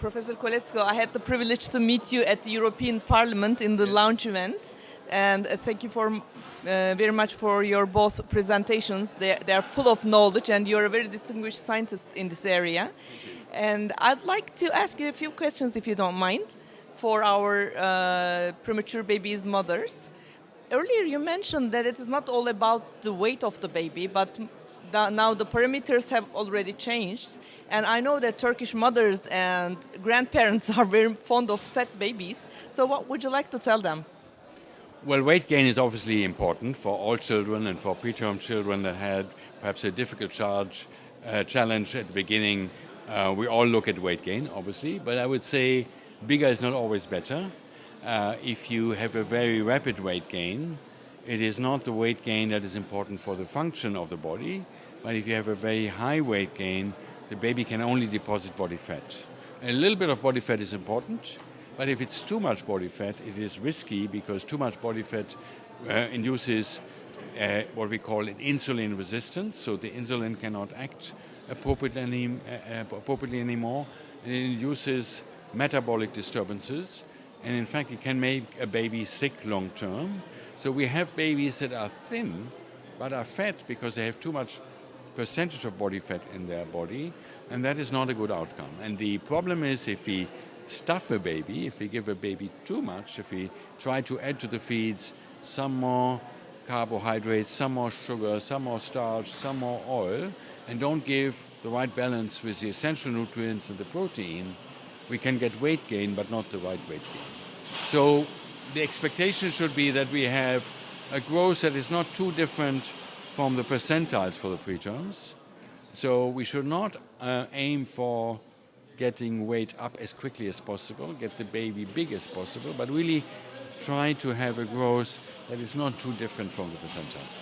Professor Koletsko, I had the privilege to meet you at the European Parliament in the launch event. And uh, thank you for uh, very much for your both presentations. They, they are full of knowledge, and you're a very distinguished scientist in this area. And I'd like to ask you a few questions, if you don't mind, for our uh, premature babies' mothers. Earlier, you mentioned that it is not all about the weight of the baby, but the, now the parameters have already changed. And I know that Turkish mothers and grandparents are very fond of fat babies. So, what would you like to tell them? Well, weight gain is obviously important for all children and for preterm children that had perhaps a difficult charge, uh, challenge at the beginning. Uh, we all look at weight gain, obviously, but I would say bigger is not always better. Uh, if you have a very rapid weight gain, it is not the weight gain that is important for the function of the body, but if you have a very high weight gain, the baby can only deposit body fat. A little bit of body fat is important, but if it's too much body fat, it is risky because too much body fat uh, induces uh, what we call an insulin resistance, so the insulin cannot act appropriately, uh, appropriately anymore, and it induces metabolic disturbances, and in fact, it can make a baby sick long term. So we have babies that are thin but are fat because they have too much percentage of body fat in their body, and that is not a good outcome. And the problem is if we stuff a baby, if we give a baby too much, if we try to add to the feeds some more carbohydrates, some more sugar, some more starch, some more oil, and don't give the right balance with the essential nutrients and the protein, we can get weight gain, but not the right weight gain. So the expectation should be that we have a growth that is not too different from the percentiles for the preterms. So we should not uh, aim for getting weight up as quickly as possible, get the baby big as possible, but really try to have a growth that is not too different from the percentiles.